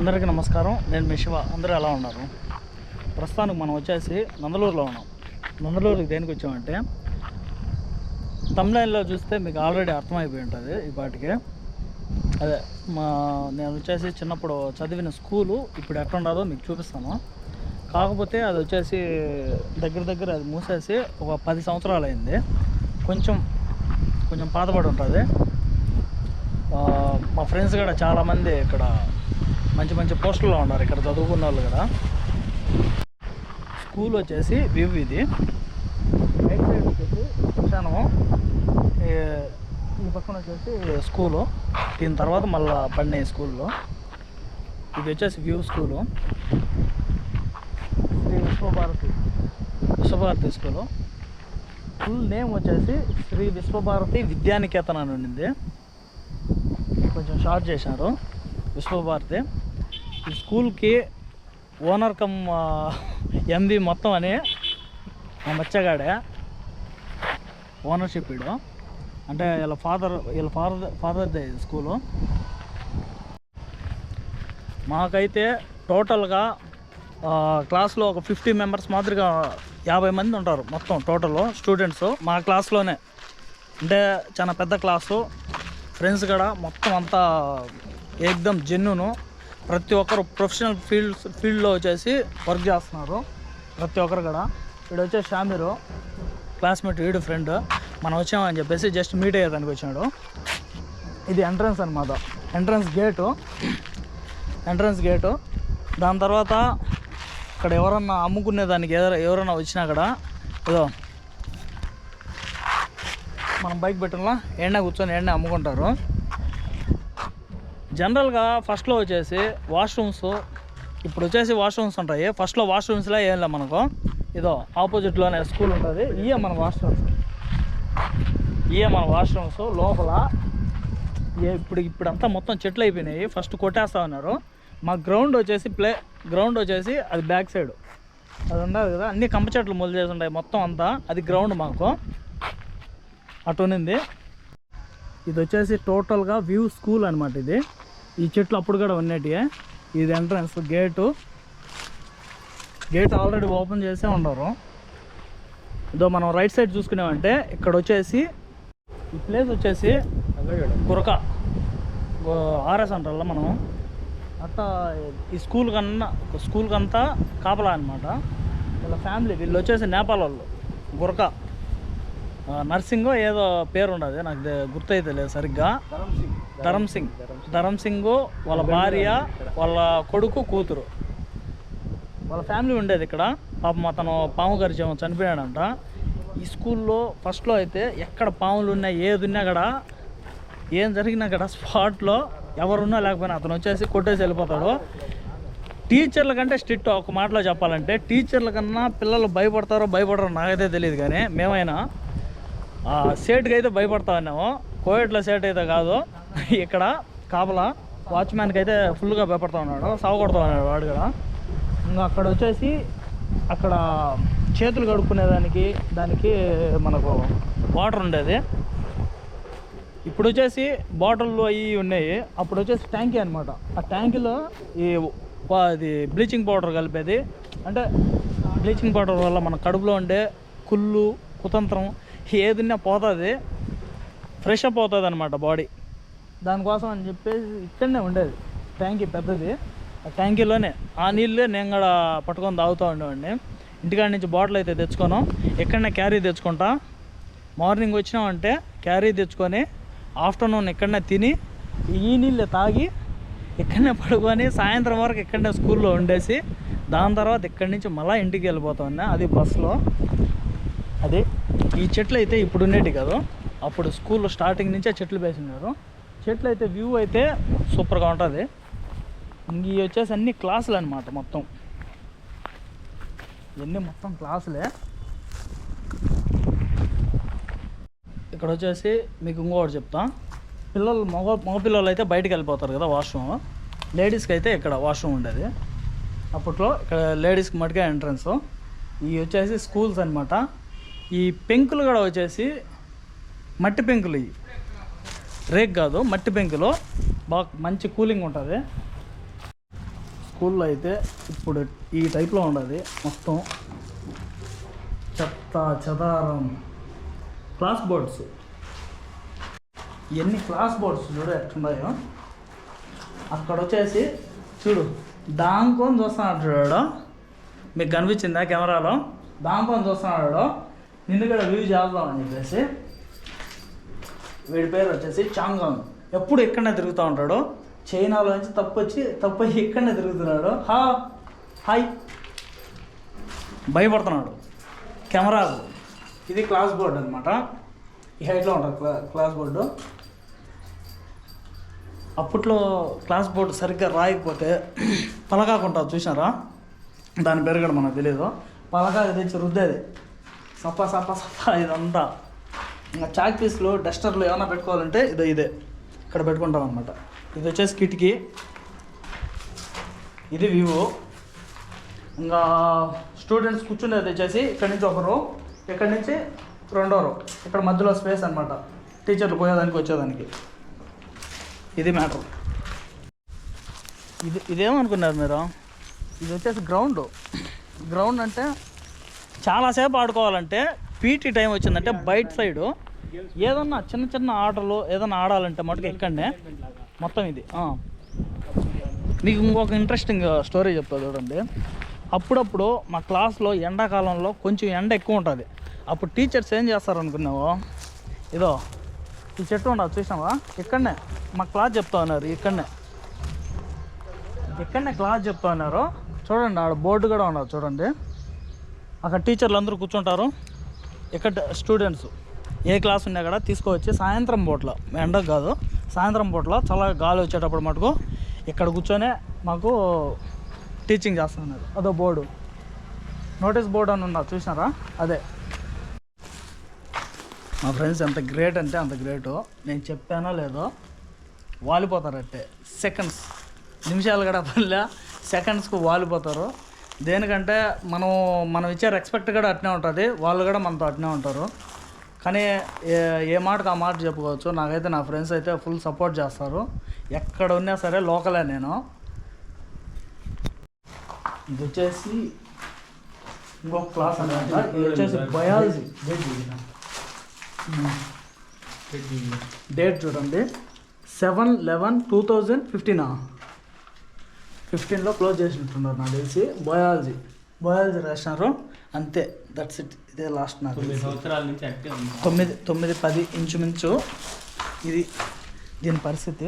అందరికీ నమస్కారం. నేను మీ శివ. అందరూ ఎలా ఉన్నారు? ప్రస్తుతానికి మనం వచ్చేసి నందలూరులో ఉన్నాం. నందలూరుకి దేనికి వచ్చామంటే తమిళనాడులో చూస్తే మీకు ఆల్రెడీ అర్థమైపోయి ఉంటుంది ఈ పాటికి. అదే మా నేను వచ్చేసి చిన్నప్పుడు చదివిన స్కూలు ఇప్పుడు ఎక్కడ మీకు చూపిస్తాను. కాకపోతే అది వచ్చేసి దగ్గర దగ్గర అది మూసేసి ఒక పది సంవత్సరాలు అయింది. కొంచెం కొంచెం పాతపడి ఉంటుంది. మా ఫ్రెండ్స్ కూడా చాలామంది ఇక్కడ మంచి మంచి పోస్టుల్లో ఉన్నారు ఇక్కడ చదువుకున్న వాళ్ళు కూడా. స్కూల్ వచ్చేసి వ్యూ ఇది. రైట్ సైడ్ వచ్చేసి శ్మశానము ఈ పక్కన వచ్చేసి స్కూలు. దీని తర్వాత మళ్ళీ పడినాయి స్కూల్లో ఇది వచ్చేసి view school. Sri Vishwabharati Vishwabharati school. Full name వచ్చేసి శ్రీ విశ్వభారతి విద్యానికేతన అని ఉండింది. కొంచెం షార్ట్ చేశారు. విశ్వభారతి. ఈ స్కూల్కి ఓనర్ కమ్ ఎండి మొత్తం అని మా మచ్చగాడే ఓనర్షిప్ ఇడు అంటే వీళ్ళ ఫాదర్ వీళ్ళ ఫాదర్ ఫాదర్దే స్కూలు. మాకైతే టోటల్గా క్లాస్లో ఒక ఫిఫ్టీ మెంబర్స్ మాదిరిగా యాభై మంది ఉంటారు మొత్తం టోటల్ స్టూడెంట్స్ మా క్లాస్లోనే. అంటే చాలా పెద్ద క్లాసు ఫ్రెండ్స్ కూడా మొత్తం అంతా ఏకదమ్ జెన్నును ప్రతి ఒక్కరు ప్రొఫెషనల్ ఫీల్డ్ ఫీల్డ్లో వచ్చేసి వర్క్ చేస్తున్నారు. ప్రతి ఒక్కరు కూడా. వీడు వచ్చే షామీరు క్లాస్మేట్ వీడు ఫ్రెండ్. మనం వచ్చామని చెప్పేసి జస్ట్ మీట్ అయ్యేదానికి వచ్చాడు ఇది ఎంట్రన్స్ అనమాట ఎంట్రన్స్ గేటు. Entrance gate. దాని తర్వాత ఇక్కడ ఎవరన్నా అమ్ముకునే దానికి ఎవర ఎవరైనా వచ్చినా కూడా ఏదో మనం బైక్ పెట్టడంలో ఎండ కూర్చొని ఎండ అమ్ముకుంటారు. జనరల్గా ఫస్ట్లో వచ్చేసి వాష్రూమ్స్ ఇప్పుడు వచ్చేసి వాష్రూమ్స్ ఉంటాయి. ఫస్ట్లో వాష్రూమ్స్లో ఏం లేదు మనకు. ఇదో ఆపోజిట్లోనే స్కూల్ ఉంటుంది. ఇయే మన వాష్రూమ్స్. ఇయే మన వాష్రూమ్స్ లోపల. ఏ- ఇప్పుడు ఇప్పుడంతా మొత్తం చెట్లు అయిపోయినాయి. ఫస్ట్ కొట్టేస్తా ఉన్నారు. మా గ్రౌండ్ వచ్చేసి ప్లే గ్రౌండ్ వచ్చేసి అది బ్యాక్ సైడ్. అది ఉండదు కదా. అన్ని కంప చెట్లు మొదలు చేసి ఉంటాయి మొత్తం అంతా. అది గ్రౌండ్ మాకు. అటునింది ఇది వచ్చేసి టోటల్గా వ్యూ స్కూల్ అనమాట ఇది. ఈ చెట్లు అప్పుడు కూడా ఉన్నట్టే ఇది entrance gate gate already open చేసే ఉండరు ఇదో మనం రైట్ సైడ్ చూసుకున్నామంటే ఇక్కడ వచ్చేసి ఈ ప్లేస్ వచ్చేసి కురక. ఆర్ఎస్ అంటారా మనం. అట్టా ఈ స్కూల్ కన్నా స్కూల్ కంతా కాపలా అనమాట వీళ్ళ ఫ్యామిలీ వీళ్ళు వచ్చేసి నేపాల్ వాళ్ళు గురక నర్సింగో ఏదో పేరు ఉండదు నాకు దే- గుర్తయితే లేదు సరిగ్గా ధరమ్ సింగ్. ధరమ్ సింగ్ వాళ్ళ భార్య వాళ్ళ కొడుకు కూతురు. వాళ్ళ ఫ్యామిలీ ఉండేది ఇక్కడ. పాపం అతను పాము గారి చనిపోయాడంట. ఈ స్కూల్లో ఫస్ట్లో అయితే ఎక్కడ పాములు ఉన్నా ఏది ఉన్నా కూడా ఏం జరిగినా కూడా స్పాట్లో ఎవరున్నా లేకపోయినా అతను వచ్చేసి కొట్టేసి వెళ్ళిపోతాడు. టీచర్ల కంటే స్ట్రిక్ట్ ఒక మాటలో చెప్పాలంటే టీచర్ల కన్నా పిల్లలు భయపడతారో భయపడరో నాకైతే తెలియదు కానీ మేమైనా సేట్కి సేటుకి అయితే భయపడతా ఉన్నాము. కోవిడ్లో సేట్ అయితే కాదు. ఇక్కడ కాపలా వాచ్మ్యాన్కి అయితే ఫుల్గా భయపడతా ఉన్నాడు. సాగు ఉన్నాడు వాడు కూడా. ఇంకా అక్కడ వచ్చేసి అక్కడ చేతులు కడుక్కునేదానికి దానికి మనకు వాటర్ ఉండేది. ఇప్పుడు వచ్చేసి బాటిల్లు అవి ఉన్నాయి. అప్పుడు వచ్చేసి ట్యాంకీ అనమాట ఆ ట్యాంకీలో ఈ అది బ్లీచింగ్ పౌడర్ కలిపేది. అంటే బ్లీచింగ్ పౌడర్ వల్ల మన కడుపులో ఉండే కుళ్ళు కుతంత్రం ఏదిన్నా పోతుంది. ఫ్రెష్ అప్ అవుతుంది అనమాట బాడీ. దానికోసం అని చెప్పేసి ఇక్కడనే ఉండేది. ట్యాంకీ పెద్దది. ఆ ట్యాంకీలోనే ఆ నీళ్ళే నేను కూడా పట్టుకొని తాగుతూ ఉండేవాడిని. ఇంటికాడ నుంచి బాటిల్ అయితే తెచ్చుకోను ఎక్కడనే క్యారీ తెచ్చుకుంటా. మార్నింగ్ వచ్చినామంటే క్యారీ తెచ్చుకొని ఆఫ్టర్నూన్ ఎక్కడనే తిని ఈ నీళ్ళు తాగి ఇక్కడనే పడుకొని సాయంత్రం వరకు ఇక్కడనే స్కూల్లో ఉండేసి దాని తర్వాత ఇక్కడి నుంచి మళ్ళీ ఇంటికి వెళ్ళిపోతా అది బస్సులో. అది ఈ చెట్లు అయితే ఇప్పుడు ఉండేటి కాదు. అప్పుడు స్కూల్లో స్టార్టింగ్ నుంచే చెట్లు వేసినారు. చెట్లు అయితే వ్యూ అయితే సూపర్గా ఉంటుంది. ఇంక ఇవి వచ్చేసి అన్ని క్లాసులు అనమాట మొత్తం. ఇవన్నీ మొత్తం క్లాసులే ఇక్కడ వచ్చేసి మీకు ఇంకొకటి చెప్తా. పిల్లలు మగ మగ పిల్లలు అయితే బయటకు వెళ్ళిపోతారు కదా వాష్రూమ్ లేడీస్కి అయితే ఇక్కడ వాష్రూమ్ ఉండేది. అప్పట్లో ఇక్కడ లేడీస్కి మటుకే ఎంట్రన్స్ ఇవి వచ్చేసి స్కూల్స్ అనమాట ఈ పెంకులు కూడా వచ్చేసి మట్టి పెంకులు ఇవి. రేక్ కాదు మట్టి బెంకులో బాగా మంచి కూలింగ్ ఉంటుంది. స్కూల్లో అయితే ఇప్పుడు ఈ టైప్లో ఉండదు మొత్తం చెత్త చెదారం క్లాస్ బోర్డ్స్. ఎన్ని క్లాస్ బోర్డ్స్ చూడు ఎట్లున్నాయో. అక్కడ వచ్చేసి చూడు దాంకొని చూస్తున్నాడు చూడాడు మీకు కనిపించిందా కెమెరాలో? దాంకొని చూస్తున్నాడు నిన్ను కూడా వ్యూ చేద్దామని చెప్పేసి. వీడి పేరు వచ్చేసి చాంగాంగ్. ఎప్పుడు ఇక్కడనే తిరుగుతూ ఉంటాడు చైనాలో నుంచి తప్పు వచ్చి తప్పు అయ్యి ఇక్కడనే తిరుగుతున్నాడు హా హాయ్ భయపడుతున్నాడు. కెమెరాకు ఇది క్లాస్ బోర్డ్ అనమాట ఈ హైట్లో ఉంటుంది క్లా క్లాస్ బోర్డు. అప్పట్లో క్లాస్ బోర్డు సరిగ్గా రాయకపోతే పలకాకుంటా చూసారా దాని పేరు కూడా మనకు తెలియదు పలకాకు తెచ్చి రుద్దేది. సప్ప సప్ప సప్ప ఇదంతా. ఇంకా చాక్ పీస్లు డస్టర్లు ఏమైనా పెట్టుకోవాలంటే ఇదే ఇదే. ఇక్కడ పెట్టుకుంటాం అనమాట ఇది వచ్చేసి కిటికీ. ఇది వివో ఇంకా స్టూడెంట్స్ కూర్చునేది వచ్చేసి ఇక్కడి నుంచి ఒకరు ఇక్కడి నుంచి రెండో రో. ఇక్కడ మధ్యలో స్పేస్ అనమాట టీచర్లు పోయేదానికి వచ్చేదానికి. ఇది మ్యాటర్. ఇది ఇదేమనుకున్నారు మీరు? ఇది వచ్చేసి గ్రౌండ్. గ్రౌండ్ అంటే చాలాసేపు ఆడుకోవాలంటే పీటీ టైం వచ్చిందంటే బయట సైడు ఏదన్నా చిన్న చిన్న ఆటలు ఏదన్నా ఆడాలంటే మటుకు ఇక్కడనే మొత్తం ఇది. మీకు ఇంకొక ఇంట్రెస్టింగ్ స్టోరీ చెప్తా చూడండి. అప్పుడప్పుడు మా క్లాస్లో ఎండాకాలంలో కొంచెం ఎండ ఎక్కువ ఉంటుంది. అప్పుడు టీచర్స్ ఏం చేస్తారు అనుకున్నావు ఇదో ఈ చెట్టు ఉండదు చూసినావా? ఇక్కడనే. మా క్లాస్ చెప్తా ఉన్నారు ఇక్కడనే. ఇక్కడనే క్లాస్ చెప్తా ఉన్నారు. చూడండి ఆడ బోర్డు కూడా ఉండదు చూడండి. అక్కడ టీచర్లు అందరూ కూర్చుంటారు. ఇక్కడ స్టూడెంట్స్ ఏ క్లాస్ ఉన్నా కూడా తీసుకువచ్చి సాయంత్రం పూట్ల ఎండకు కాదు సాయంత్రం పూట్ల చాలా గాలి వచ్చేటప్పుడు మటుకు ఇక్కడ కూర్చొనే మాకు టీచింగ్ చేస్తున్నారు. అదో బోర్డు. నోటీస్ బోర్డు అని ఉన్నా చూసినారా? అదే. మా ఫ్రెండ్స్ ఎంత గ్రేట్ అంటే అంత గ్రేటు నేను చెప్పానో లేదో వాలిపోతారట్టే సెకండ్స్ నిమిషాలు కూడా పనిలే సెకండ్స్కు వాలిపోతారు. దేనికంటే మనం మనం ఇచ్చే రెస్పెక్ట్ కూడా అట్నే ఉంటుంది. వాళ్ళు కూడా మనతో అట్నే ఉంటారు. కానీ ఏ ఏ మాటకు ఆ మాట చెప్పుకోవచ్చు. నాకైతే నా ఫ్రెండ్స్ అయితే ఫుల్ సపోర్ట్ చేస్తారు. ఎక్కడ ఉన్నా సరే లోకలే నేను. ఇది వచ్చేసి ఇంకొక క్లాస్ అనమాట ఇది వచ్చేసి బయాలజీ. డేట్ చూడండి. సెవెన్ లెవెన్ టూ థౌజండ్ ఫిఫ్టీనా ఫిఫ్టీన్లో క్లోజ్ చేసినట్టున్నారు నాకు తెలిసి. బయాలజీ. బయాలజీ రాసినారు. అంతే. దట్స్ ఇట్ ఇదే లాస్ట్ నాకు తొమ్మిది తొమ్మిది పది ఇంచుమించు ఇది దీని పరిస్థితి.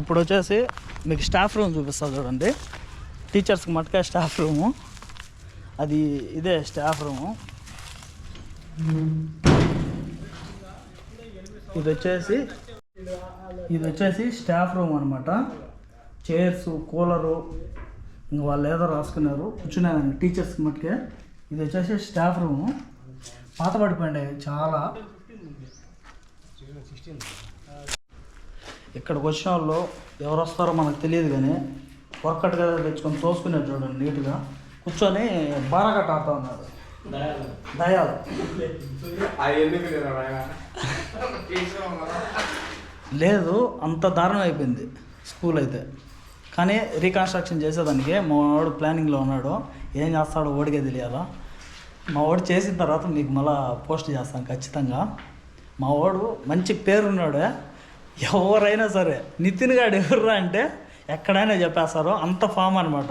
ఇప్పుడు వచ్చేసి మీకు స్టాఫ్ రూమ్ చూపిస్తా చూడండి. టీచర్స్కి మటుకే స్టాఫ్ రూము అది ఇదే స్టాఫ్ రూము ఇది వచ్చేసి ఇది వచ్చేసి స్టాఫ్ రూమ్ అనమాట చైర్స్ కూలరు ఇంక వాళ్ళు ఏదో రాసుకున్నారు. కూర్చునేదాన్ని టీచర్స్కి మట్టుకే ఇది వచ్చేసి స్టాఫ్ రూము పాత పడిపోయింది. చాలా. ఇక్కడికి వచ్చిన వాళ్ళు ఎవరు వస్తారో మనకు తెలియదు కానీ వర్కట్ కదా తెచ్చుకొని తోసుకునేది చూడండి నీట్గా. కూర్చొని బారాకట్ట ఆడుతూ ఉన్నారు. దయాలు. లేదు అంత దారుణం అయిపోయింది. స్కూల్ అయితే. కానీ రీకన్స్ట్రక్షన్ చేసేదానికి మా వాడు ప్లానింగ్లో ఉన్నాడు. ఏం చేస్తాడో ఓడికే తెలియాలా? మా వాడు చేసిన తర్వాత మీకు మళ్ళా పోస్ట్ చేస్తాను ఖచ్చితంగా. మా వాడు మంచి పేరున్నాడు. ఎవరైనా సరే నితిన్ గాడు ఎవర్రా అంటే ఎక్కడైనా చెప్పేస్తారు. అంత ఫామ్ అనమాట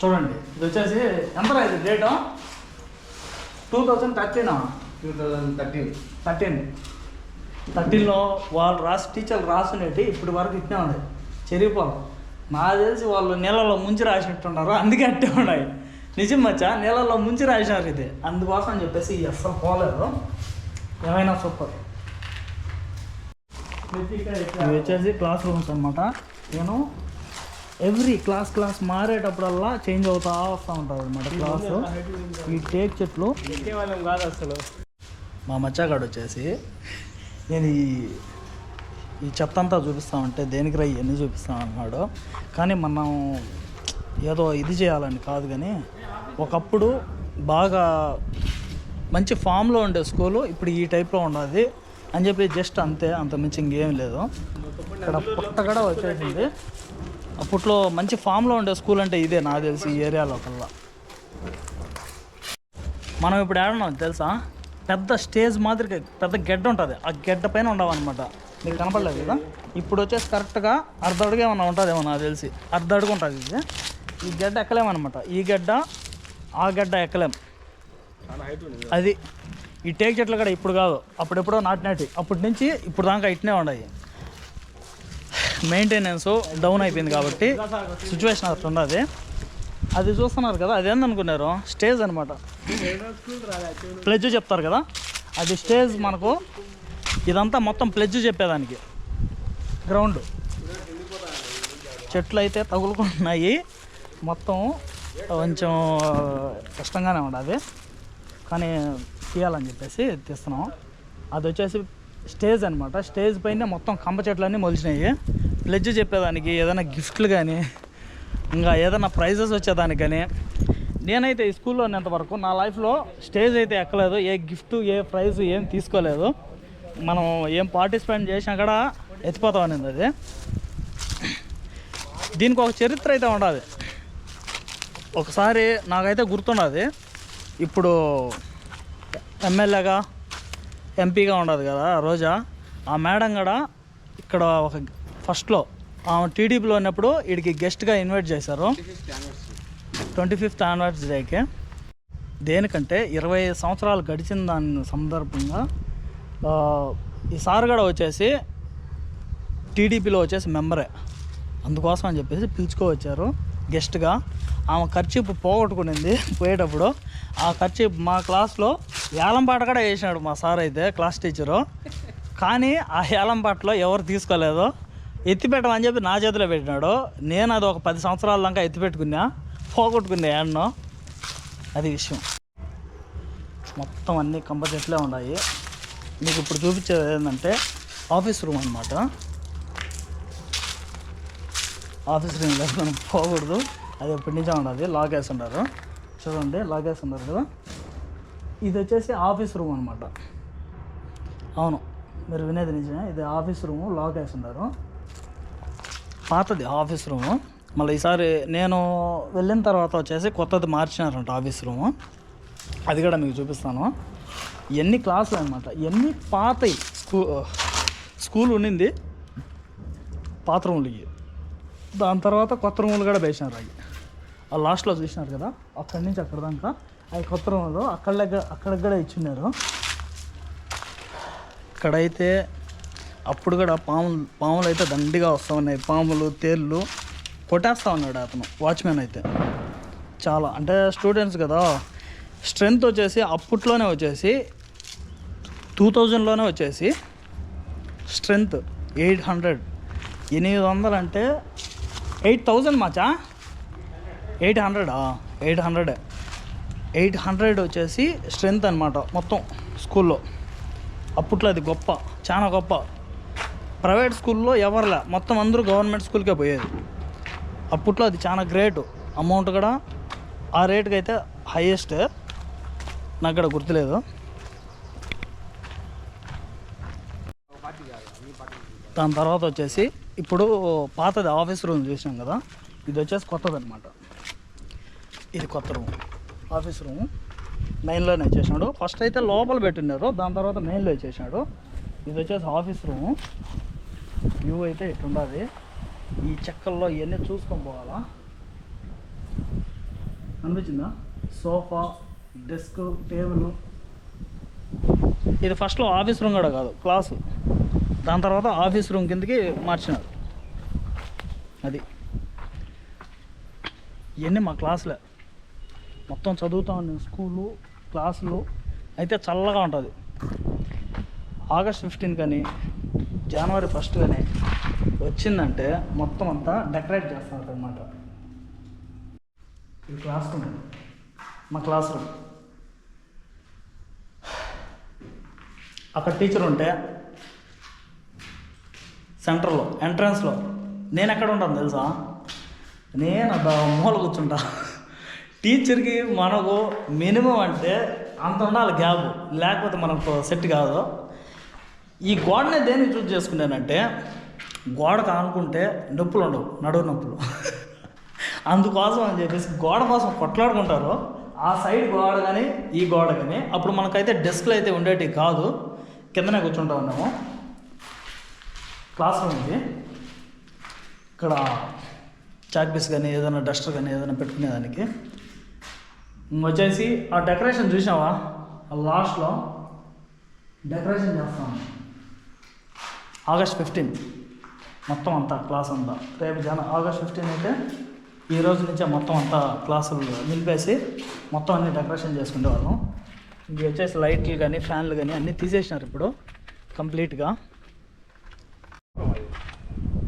చూడండి ఇది వచ్చేసి ఎంత ఇది డేటు టూ థౌజండ్ థర్టీనా టూ థౌజండ్ థర్టీన్ థర్టీన్ థర్టీన్లో వాళ్ళు రాసి టీచర్లు రాసునేటి ఇప్పటి వరకు ఇట్నే ఉన్నాయి చెరిగిపోవాలి నాకు తెలిసి వాళ్ళు నీళ్ళలో ముంచి రాసినట్టున్నారు అందుకే అట్టే ఉన్నాయి. నిజం మచ్చా నీళ్ళలో ముంచి రాసినారు ఇది. అందుకోసం అని చెప్పేసి అస్సలు పోలేదు. ఏమైనా సూపర్. ఇవి వచ్చేసి క్లాస్ రూమ్స్ అనమాట నేను ఎవ్రీ క్లాస్ క్లాస్ మారేటప్పుడల్లా చేంజ్ అవుతా వస్తూ ఉంటుంది అనమాట క్లాస్ ఈ టేక్ చెట్లు. కాదు అసలు. మా మచ్చాగాడు వచ్చేసి నేను ఈ ఈ చెత్త అంతా చూపిస్తామంటే దేనికి రా ఇవన్నీ చూపిస్తాం అన్నాడు కానీ మనం ఏదో ఇది చేయాలని కాదు కానీ ఒకప్పుడు బాగా మంచి ఫామ్లో ఉండే స్కూలు ఇప్పుడు ఈ టైప్లో ఉన్నది అని చెప్పి జస్ట్ అంతే అంత మించి ఇంకేం లేదు. ఇక్కడ పుట్ట కూడా వచ్చేసింది. అప్పట్లో మంచి ఫామ్లో ఉండే స్కూల్ అంటే ఇదే నాకు తెలిసి ఈ ఏరియాలో కల్లా మనం ఇప్పుడు ఏడున్నాం తెలుసా? పెద్ద స్టేజ్ మాదిరిగా పెద్ద గెడ్డ ఉంటుంది. ఆ గెడ్డ పైన ఉండవన్నమాట. మీకు కనపడలేదు కదా? ఇప్పుడు వచ్చేసి కరెక్ట్గా అర్ధ అడుగు ఏమన్నా ఉంటుందేమో నాకు తెలిసి. అర్ధ అడుగు ఉంటుంది ఇది. ఈ గెడ్డ ఎక్కలేమన్నమాట ఈ గెడ్డ ఆ గెడ్డ ఎక్కలేం అది ఈ టేక్ చెట్లు కూడా ఇప్పుడు కాదు. అప్పుడెప్పుడో నాటినాటి అప్పటి నుంచి ఇప్పుడు దాకా ఇట్నే ఉన్నాయి. మెయింటెనెన్స్ డౌన్ అయిపోయింది కాబట్టి సిచ్యువేషన్ అట్లా ఉన్నది. అది చూస్తున్నారు కదా అదేందనుకున్నారు స్టేజ్ అనమాట ప్లెడ్జ్ చెప్తారు కదా? అది స్టేజ్ మనకు ఇదంతా మొత్తం ప్లెడ్జ్ చెప్పేదానికి. గ్రౌండ్ చెట్లు అయితే తగులుకుంటున్నాయి. మొత్తం కొంచెం కష్టంగానే ఉండదు. కానీ తీయాలని చెప్పేసి తీస్తున్నాం. అది వచ్చేసి స్టేజ్ అనమాట స్టేజ్ పైన మొత్తం కంప చెట్లన్నీ మొలిచినాయి. ప్లెడ్జ్ చెప్పేదానికి ఏదైనా గిఫ్ట్లు కానీ ఇంకా ఏదైనా ప్రైజెస్ వచ్చేదానికి కానీ నేనైతే ఈ స్కూల్లో ఉన్నంత వరకు నా లైఫ్లో స్టేజ్ అయితే ఎక్కలేదు. ఏ గిఫ్ట్ ఏ ప్రైజ్ ఏం తీసుకోలేదు. మనం ఏం పార్టిసిపేట్ చేసినా కూడా ఎత్తిపోతాం అనేది అది. దీనికి ఒక చరిత్ర అయితే ఉండాలి. ఒకసారి నాకైతే గుర్తున్నది ఇప్పుడు ఎమ్మెల్యేగా ఎంపీగా ఉండదు కదా రోజా. ఆ మేడం కూడా ఇక్కడ ఒక ఫస్ట్లో ఆమె టీడీపీలో ఉన్నప్పుడు వీడికి గెస్ట్గా ఇన్వైట్ చేశారు. ట్వంటీ ఫిఫ్త్ యానివర్సరీకి డేకి దేనికంటే ఇరవై సంవత్సరాలు గడిచిన దాని సందర్భంగా ఈ సార్ కూడా వచ్చేసి టీడీపీలో వచ్చేసి మెంబరే. అందుకోసం అని చెప్పేసి పిలుచుకోవచ్చారు. గెస్ట్గా. ఆమె ఖర్చు పోగొట్టుకునింది పోయేటప్పుడు. ఆ ఖర్చు మా క్లాస్లో ఏలంపాట కూడా వేసినాడు మా సార్ అయితే క్లాస్ టీచరు. కానీ ఆ ఏలంపాటలో ఎవరు తీసుకోలేదు. ఎత్తిపెట్టమని చెప్పి నా చేతిలో పెట్టినాడు. నేను అది ఒక పది సంవత్సరాల దాకా ఎత్తిపెట్టుకున్నా పోగొట్టుకున్నా ఏడనో అది విషయం. మొత్తం అన్ని కంప చెట్లే ఉన్నాయి. మీకు ఇప్పుడు చూపించేది ఏంటంటే ఆఫీస్ రూమ్ అనమాట ఆఫీస్ రూమ్లో మనం పోకూడదు. అది ఎప్పటి నుంచో ఉండదు లాక్ వేసి ఉన్నారు చూడండి లాక్ వేసి ఉన్నారు కదా. ఇది వచ్చేసి ఆఫీస్ రూమ్ అనమాట అవును మీరు వినేది నిజమే. ఇది ఆఫీస్ రూము లాక్ వేసి ఉన్నారు పాతది ఆఫీస్ రూము. మళ్ళీ ఈసారి నేను వెళ్ళిన తర్వాత వచ్చేసి కొత్తది మార్చినారంట ఆఫీస్ రూము. అది కూడా మీకు చూపిస్తాను. ఎన్ని క్లాసులు అనమాట ఎన్ని పాతయి? స్కూ స్కూల్ ఉండింది పాత రూములకి దాని తర్వాత కొత్త రూములు కూడా వేసినారు అవి ఆ లాస్ట్లో చూసినారు కదా అక్కడి నుంచి అక్కడ దాకా. అవి కొత్త రూములు అక్కడ దగ్గర కూడా ఇచ్చిన్నారు. ఇక్కడైతే అప్పుడు కూడా పాములు పాములు అయితే దండిగా వస్తూ ఉన్నాయి. పాములు తేళ్ళు కొట్టేస్తూ ఉన్నాడు అతను వాచ్మెన్ అయితే. చాలా అంటే స్టూడెంట్స్ కదా. స్ట్రెంగ్త్ వచ్చేసి అప్పట్లోనే వచ్చేసి టూ థౌజండ్లోనే వచ్చేసి స్ట్రెంగ్త్ ఎయిట్ హండ్రెడ్. ఎనిమిది వందలు అంటే ఎయిట్ థౌజండ్ మాచా ఎయిట్ హండ్రెడా ఎయిట్ హండ్రెడ్. ఎయిట్ హండ్రెడ్ వచ్చేసి స్ట్రెంగ్త్ అనమాట మొత్తం స్కూల్లో. అప్పట్లో అది గొప్ప చాలా గొప్ప. ప్రైవేట్ స్కూల్లో ఎవరులే మొత్తం అందరూ గవర్నమెంట్ స్కూల్కే పోయేది. అప్పట్లో అది చాలా గ్రేట్. అమౌంట్ కూడా ఆ రేట్కి అయితే హైయెస్ట్. నాకు కూడా గుర్తులేదు. దాని తర్వాత వచ్చేసి ఇప్పుడు పాతది ఆఫీస్ రూమ్ చూసినాం కదా ఇది వచ్చేసి కొత్తది అనమాట ఇది కొత్త రూమ్. ఆఫీస్ రూమ్ మెయిన్లోనే వచ్చేసాడు ఫస్ట్ అయితే లోపల పెట్టినారు దాని తర్వాత మెయిన్లో వచ్చేసాడు ఇది వచ్చేసి ఆఫీస్ రూమ్. వ్యూ అయితే ఇట్లుండదు ఈ చెక్కల్లో ఇవన్నీ చూసుకొని పోవాలా? అనిపించిందా? Sofa desk table. ఇది ఫస్ట్లో ఆఫీస్ రూమ్ కూడా కాదు క్లాసు. దాని తర్వాత ఆఫీస్ రూమ్ కిందకి మార్చినారు. అది. ఇవన్నీ మా క్లాసులే. మొత్తం చదువుతా ఉన్నాను స్కూలు క్లాసులు. అయితే చల్లగా ఉంటుంది. ఆగస్ట్ ఫిఫ్టీన్ కానీ జనవరి ఫస్ట్ కానీ వచ్చిందంటే మొత్తం అంతా డెకరేట్ చేస్తారు అనమాట ఈ క్లాస్ రూమ్. మా క్లాస్ రూమ్. అక్కడ టీచర్ ఉంటే సెంటర్లో ఎంట్రన్స్లో నేను ఎక్కడ ఉంటాను తెలుసా? నేను అబ్బా మూల కూర్చుంటా. టీచర్కి మనకు మినిమం అంటే అంత ఉండాలి గ్యాప్ లేకపోతే మనకు సెట్ కాదు. ఈ గోడనే దేన్ని చూజ్ చేసుకున్నానంటే గోడకు ఆనుకుంటే నొప్పులు ఉండవు నడువు నొప్పులు. అందుకోసం అని చెప్పేసి గోడ కోసం కొట్లాడుకుంటారు. ఆ సైడ్ గోడ కానీ ఈ గోడ కానీ అప్పుడు మనకైతే డెస్క్లు అయితే ఉండేటివి కాదు. కిందనే కూర్చుంటా ఉన్నాము. క్లాస్ రూమ్ ఇది. ఇక్కడ చాక్పీస్ కానీ ఏదైనా డస్టర్ కానీ ఏదైనా పెట్టుకునేదానికి. వచ్చేసి ఆ డెకరేషన్ చూసావా ఆ లాస్ట్లో డెకరేషన్ చేస్తాం ఆగస్ట్ ఫిఫ్టీన్ మొత్తం అంతా క్లాస్ అంతా. రేపు జన ఆగస్ట్ ఫిఫ్టీన్ అయితే ఈ రోజు నుంచే మొత్తం అంతా క్లాసులు నిలిపేసి మొత్తం అన్ని డెకరేషన్ చేసుకునే వాళ్ళం ఇది వచ్చేసి లైట్లు కానీ ఫ్యాన్లు కానీ అన్నీ తీసేసినారు ఇప్పుడు కంప్లీట్గా.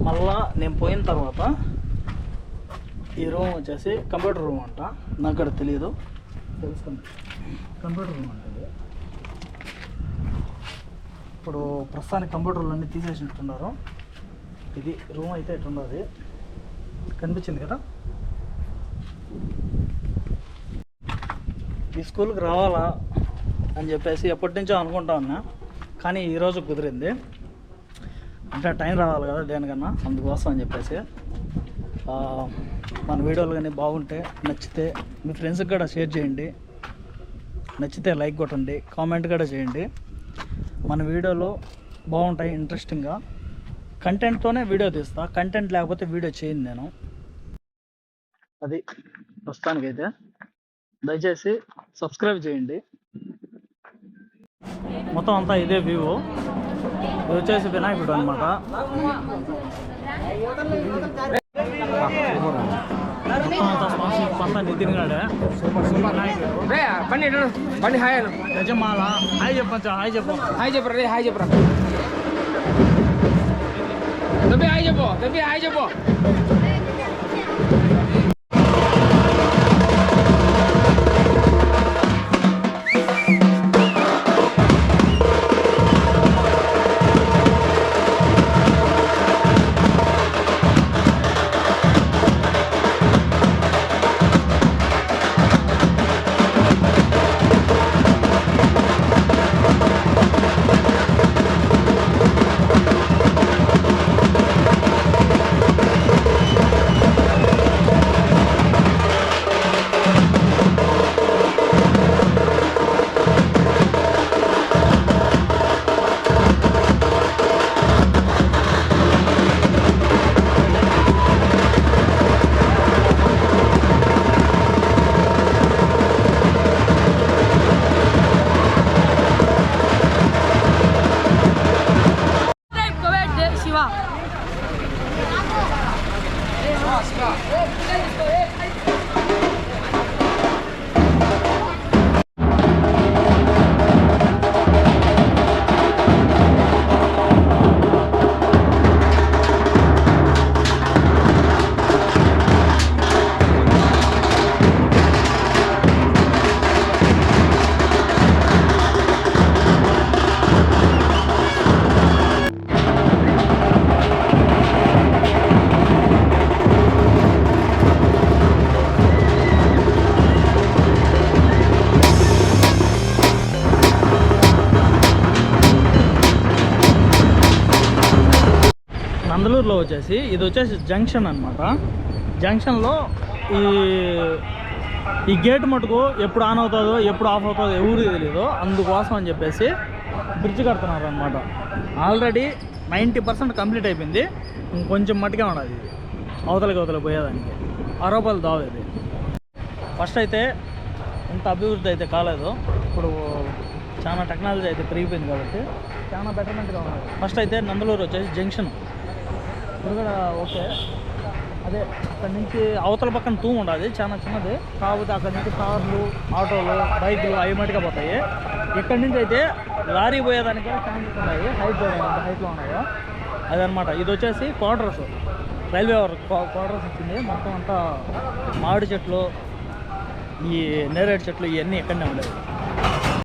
మళ్ళా నేను పోయిన తర్వాత ఈ రూమ్ వచ్చేసి కంప్యూటర్ రూమ్ అంట. నాకు ఇక్కడ తెలియదు తెలుసుకుంది. కంప్యూటర్ రూమ్ అంటే ఇది. ఇప్పుడు ప్రస్తుతానికి కంప్యూటర్లు అన్నీ తీసేసినట్టున్నారు. ఇది రూమ్ అయితే ఎట్టున్నది కనిపించింది కదా? ఈ స్కూల్కి రావాలా అని చెప్పేసి ఎప్పటి నుంచో అనుకుంటా ఉన్నా. కానీ ఈరోజు కుదిరింది. అంటే టైం రావాలి కదా దేనికన్నా అందుకోసం అని చెప్పేసి. మన వీడియోలు కానీ బాగుంటే నచ్చితే మీ ఫ్రెండ్స్కి కూడా షేర్ చేయండి. నచ్చితే లైక్ కొట్టండి కామెంట్ కూడా చేయండి. మన వీడియోలు బాగుంటాయి ఇంట్రెస్టింగ్గా. కంటెంట్తోనే వీడియో తీస్తా. కంటెంట్ లేకపోతే వీడియో చేయను నేను. అది ప్రస్తుతానికైతే. దయచేసి సబ్స్క్రైబ్ చేయండి. మొత్తం అంతా ఇదే వ్యూ ఇది వచ్చేసి వినాయకుడు అనమాట మొత్తం అంతా స్పాన్సర్షిప్ అంతా నితిన్ గాడే. వినాయకుడు రే బండి ఇటు బండి హాయ్ యజమాల. హాయ్ చెప్పచ్చు? హాయ్ చెప్పు. హాయ్ చెప్పరా రే హాయ్ చెప్పరా. తప్పి హాయ్ చెప్పు తప్పి హాయ్ చెప్పు నందలూరులో వచ్చేసి ఇది వచ్చేసి జంక్షన్ అనమాట జంక్షన్లో ఈ ఈ గేట్ మటుకు ఎప్పుడు ఆన్ అవుతుందో ఎప్పుడు ఆఫ్ అవుతుందో ఎవరికి తెలియదు అందుకోసం అని చెప్పేసి బ్రిడ్జ్ కడుతున్నారు అనమాట ఆల్రెడీ నైంటీ పర్సెంట్ కంప్లీట్ అయిపోయింది. ఇంకొంచెం మట్టుగా ఉండదు ఇది. అవతలకి అవతల పోయేదానికి. ఆ రూపాయలు ఫస్ట్ అయితే ఇంత అభివృద్ధి అయితే కాలేదు. ఇప్పుడు చాలా టెక్నాలజీ అయితే పెరిగిపోయింది కాబట్టి చాలా బెటర్మెంట్గా ఉన్నది ఫస్ట్ అయితే నందలూరు వచ్చేసి జంక్షన్. ఓకే. అదే అక్కడ నుంచి అవతల పక్కన తూము ఉండదు చాలా చిన్నది. కాకపోతే అక్కడ నుంచి కార్లు ఆటోలు బైకులు అవి మటుగా పోతాయి. ఇక్కడ నుంచి అయితే లారీ పోయేదానికి ఛాన్సెస్ ఉన్నాయి. హైట్ ఎంత హైట్లో ఉన్నాయో? అదనమాట. ఇది వచ్చేసి క్వార్టర్స్. రైల్వే క్వార్టర్స్ వచ్చింది. మొత్తం అంతా మామిడి చెట్లు ఈ నేరేడు చెట్లు ఇవన్నీ ఇక్కడనే ఉండేవి.